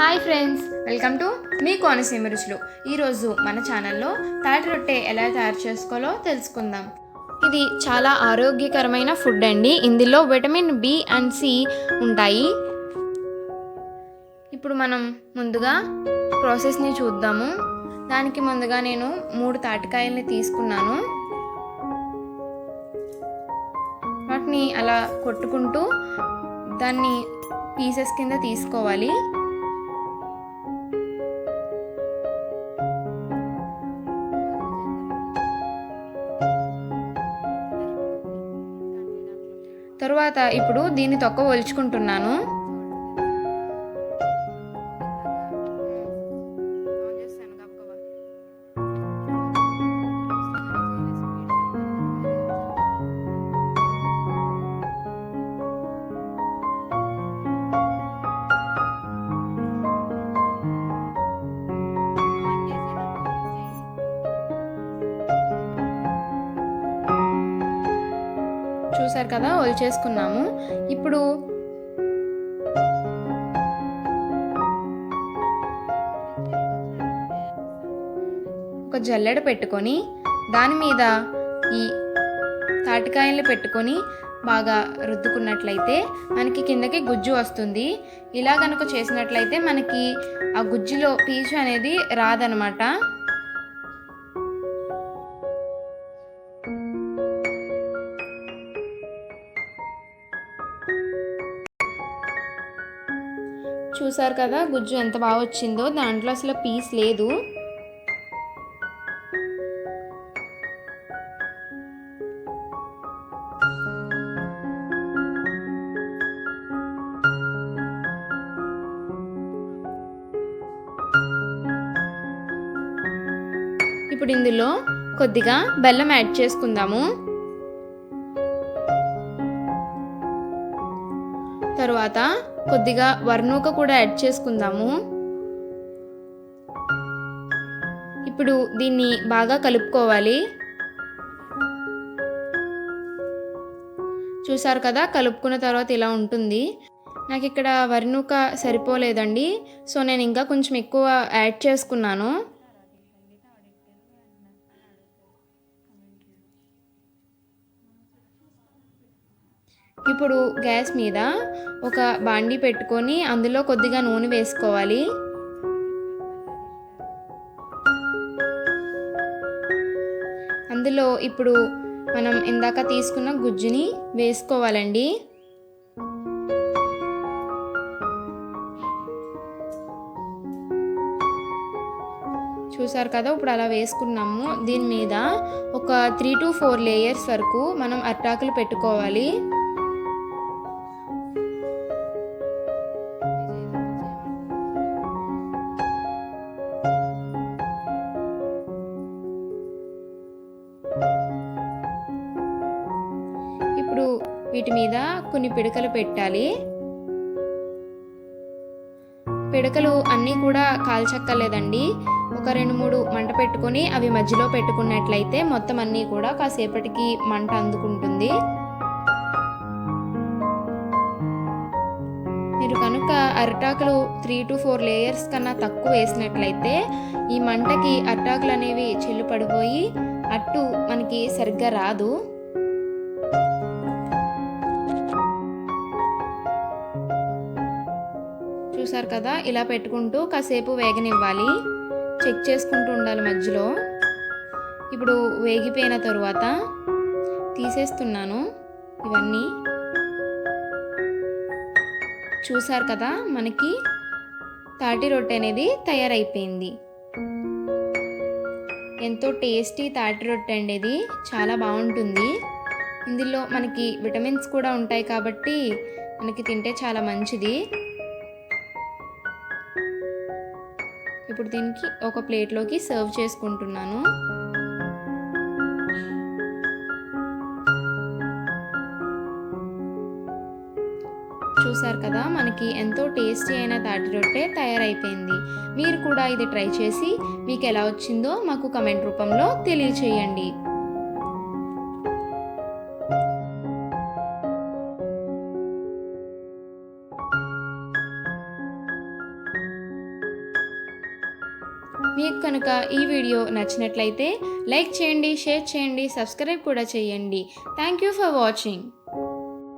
Hi friends welcome to మీ కోనసీమ రుచులు. ఈరోజు మన ఛానల్లో తాటి రొట్టె ఎలా తయారు చేసుకోవాలో తెలుసుకుందాం. ఇది చాలా ఆరోగ్యకరమైన ఫుడ్ అండి. ఇందులో విటమిన్ బి అండ్ సి ఉంటాయి. ఇప్పుడు మనం ముందుగా ప్రాసెస్ని చూద్దాము. దానికి ముందుగా నేను మూడు తాటికాయల్ని తీసుకున్నాను. వాటిని అలా కొట్టుకుంటూ దాన్ని పీసెస్ కింద తీసుకోవాలి. తరువాత ఇప్పుడు దీన్ని తొక్క ఒలుచుకుంటున్నాను చూసారు కదా ఒలిచేసుకున్నాము ఇప్పుడు ఒక జల్లెడ పెట్టుకొని దాని మీద ఈ తాటికాయలు పెట్టుకొని బాగా రుద్దుకున్నట్లయితే మనకి కిందకి గుజ్జు వస్తుంది. ఇలా కనుక చేసినట్లయితే మనకి ఆ గుజ్జులో పీచు అనేది రాదనమాట. చూసారు కదా గుజ్జు ఎంత బాగా వచ్చిందో దాంట్లో అసలు పీస్ లేదు. ఇప్పుడు ఇందులో కొద్దిగా బెల్లం యాడ్ చేసుకుందాము. తరువాత కొద్దిగా వర్ణూక కూడా యాడ్ చేసుకుందాము. ఇప్పుడు దీన్ని బాగా కలుపుకోవాలి. చూసారు కదా కలుపుకున్న తర్వాత ఇలా ఉంటుంది. నాకు ఇక్కడ వర్ణూక సరిపోలేదండి. సో నేను ఇంకా కొంచెం ఎక్కువ యాడ్ చేసుకున్నాను. ఇప్పుడు గ్యాస్ మీద ఒక బాండి పెట్టుకొని అందులో కొద్దిగా నూనె వేసుకోవాలి. అందులో ఇప్పుడు మనం ఇందాక తీసుకున్న గుజ్జుని వేసుకోవాలండి. చూసారు కదా ఇప్పుడు అలా వేసుకున్నాము. దీని మీద ఒక త్రీ టు ఫోర్ లేయర్స్ వరకు మనం అట్టాకులు పెట్టుకోవాలి. ఇప్పుడు వీటి మీద కొన్ని పిడకలు పెట్టాలి. పిడకలు అన్నీ కూడా కాల్చక్కర్లేదండి. ఒక రెండు మూడు మంట పెట్టుకొని అవి మధ్యలో పెట్టుకున్నట్లయితే మొత్తం అన్నీ కూడా కాసేపటికి మంట అందుకుంటుంది. మీరు కనుక అరిటాకులు త్రీ టు ఫోర్ లేయర్స్ కన్నా తక్కువ వేసినట్లయితే ఈ మంటకి అరిటాకులు అనేవి చెల్లు పడిపోయి అట్టు మనకి సరిగ్గా రాదు. చూసారు కదా ఇలా పెట్టుకుంటూ కాసేపు వేగనివ్వాలి. చెక్ చేసుకుంటూ ఉండాలి మధ్యలో. ఇప్పుడు వేగిపోయిన తరువాత తీసేస్తున్నాను ఇవన్నీ. చూసారు కదా మనకి తాటి రొట్టె అనేది తయారైపోయింది. ఎంతో టేస్టీ తాటి రొట్టె అనేది చాలా బాగుంటుంది. ఇందులో మనకి విటమిన్స్ కూడా ఉంటాయి కాబట్టి మనకి తింటే చాలా మంచిది. ఇప్పుడు దీనికి ఒక ప్లేట్లోకి సర్వ్ చేసుకుంటున్నాను. చూసారు కదా మనకి ఎంతో టేస్టీ అయిన తాటి రొట్టె తయారైపోయింది. మీరు కూడా ఇది ట్రై చేసి మీకు ఎలా వచ్చిందో మాకు కమెంట్ రూపంలో తెలియచేయండి. మీకు కనుక ఈ వీడియో నచ్చినట్లయితే లైక్ చేయండి షేర్ చేయండి సబ్స్క్రైబ్ కూడా చేయండి. Thank you for watching